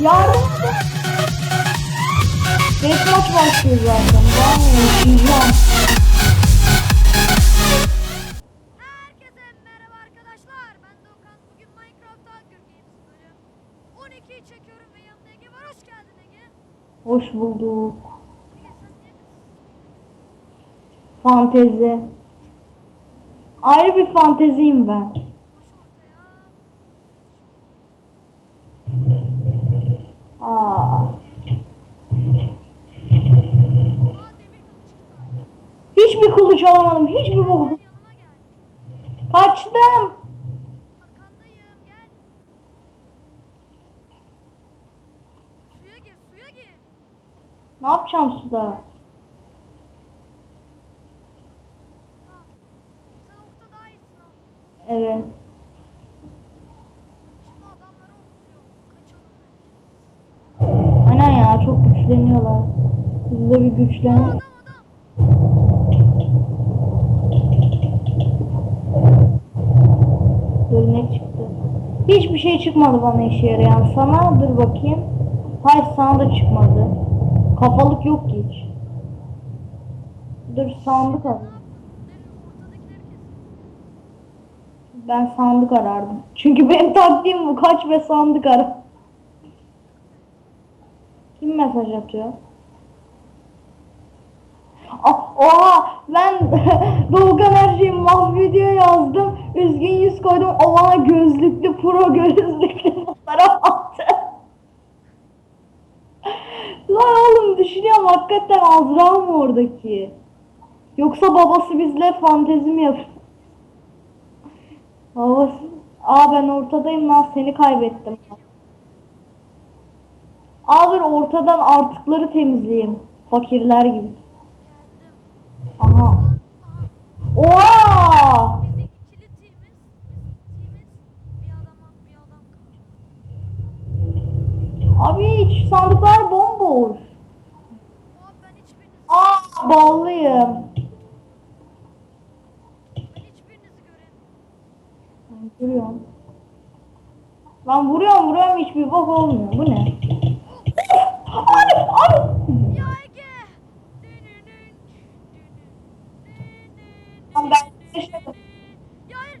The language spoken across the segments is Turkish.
Yardım edin. Deathmatch başlıyor zaten. Ben yaşayacağım. Herkese merhaba arkadaşlar. Ben Doğukan. Bugün Minecraft Hunger Games bölüm 12'yi çekiyorum ve yanımda Ege var. Hoş bulduk. Fantezi. Ayrı bir fanteziyim ben. boş ortaya? Aa. Aa demir kılıç çıktı. Hiçbir kılıç alamadım. Hiçbir bok. Yanıma gel. Kaçtım. Arkandayım gel. Suya gir suya gir. Ne yapacağım suda? Evet. Aynen ya çok güçleniyorlar. De bir güçlen. Adam adam. Dur ne çıktı? Hiçbir şey çıkmadı bana işe yarayan. Sana dur bakayım. Hayır sana da çıkmadı. Kafalık yok ki hiç. Dur sandık ar. Ben sandık arardım. Çünkü benim taktiğim bu. Kaç ve sandık ara. Kim mesaj atıyor? Ah, oha ben Doğukan her şeyi mahvediyor yazdım. Üzgün yüz koydum. O bana gözlüklü pro gözlüklü fotoğraf attı. Lan oğlum düşünüyorum hakikaten Azra mı oradaki? Yoksa babası bizle fantezi mi yapıyor? Babası... Aa ben ortadayım lan seni kaybettim. Aa dur ortadan artıkları temizleyeyim. Fakirler gibi. Abi hiç sandıklar bomboş. Aa göremiyorum. Ben vuruyorum. Ben vuruyorum vuruyorum hiçbir bok olmuyor. Bu ne? Lan ben yaşadım. Ya hayır,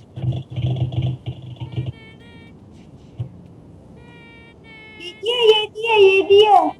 çıktı. Yediye yediye yediye.